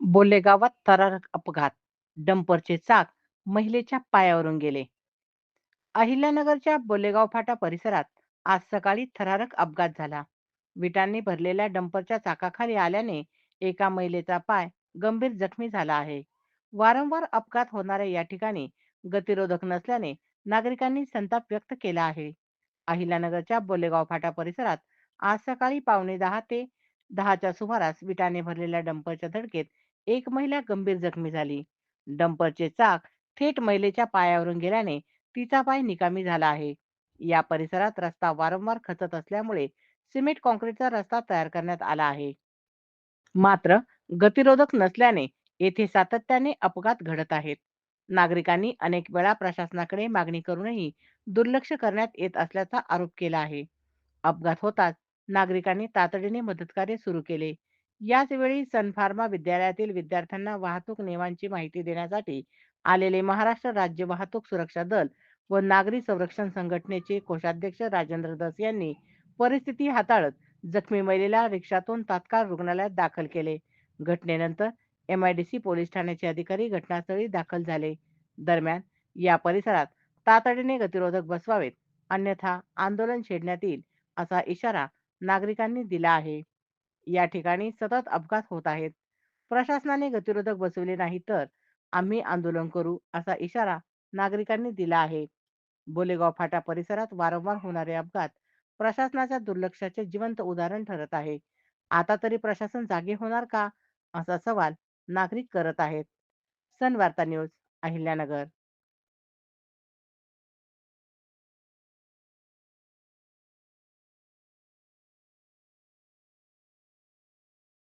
बोलेगावात थरारक अपघात. डंपरचे चाक महिलेच्या पायावरून गेले. अहिल्यानगरच्या बोलेगाव फाटा परिसरात आज सकाळी थरारक अपघात झाला. विटांनी भरलेल्या डंपरच्या चाकाखाली आल्याने एका महिलेचा पाय गंभीर जखमी झाला आहे. वारंवार अपघात होणाऱ्या या ठिकाणी गतिरोधक नसल्याने नागरिकांनी संताप व्यक्त केला आहे. अहिल्यानगरच्या बोलेगाव फाटा परिसरात आज सकाळी पावणे दहा ते दहाच्या सुमारास विटाने भरलेल्या डंपरच्या धडकेत एक महिला गंभीर जखमी झाली. डंपरचे चाक थेट महिलेच्या पायावरून गेल्याने तिचा पाय निकामी झाला आहे. या परिसरात रस्ता वारंवार खचत असल्यामुळे सिमेंट कॉन्क्रीटचा रस्ता तयार करण्यात आला आहे. मात्र गतिरोधक नसल्याने येथे सातत्याने अपघात घडत आहेत. नागरिकांनी अनेक वेळा प्रशासनाकडे मागणी करूनही दुर्लक्ष करण्यात येत असल्याचा आरोप केला आहे. अपघात होताच नागरिकांनी तातडीने मदतकार्य सुरू केले. याच वेळी सनफार्मा विद्यालयातील विद्यार्थ्यांना वाहतूक नियमांची माहिती देण्यासाठी आलेले महाराष्ट्र राज्य वाहतूक सुरक्षा दल व नागरी संरक्षण संघटनेचे कोषाध्यक्ष राजेंद्र दस यांनी परिस्थिती हाताळत जखमी महिलेला रिक्षातून तात्काळ रुग्णालयात दाखल केले. घटनेनंतर एमआयडीसी पोलीस ठाण्याचे अधिकारी घटनास्थळी दाखल झाले. दरम्यान या परिसरात तातडीने गतिरोधक बसवावेत अन्यथा आंदोलन छेडण्यात येईल असा इशारा नागरिकांनी दिला आहे. या ठिकाणी सतत अपघात होत आहेत. प्रशासनाने गतिरोधक बसवले नाही तर आम्ही आंदोलन करू असा इशारा नागरिकांनी दिला आहे. बोलेगाव फाटा परिसरात वारंवार होणारे अपघात प्रशासनाच्या दुर्लक्षाचे जिवंत उदाहरण ठरत आहे. आता तरी प्रशासन जागे होणार का? असा सवाल नागरिक करत आहेत. सनवार्ता न्यूज अहिल्यानगर.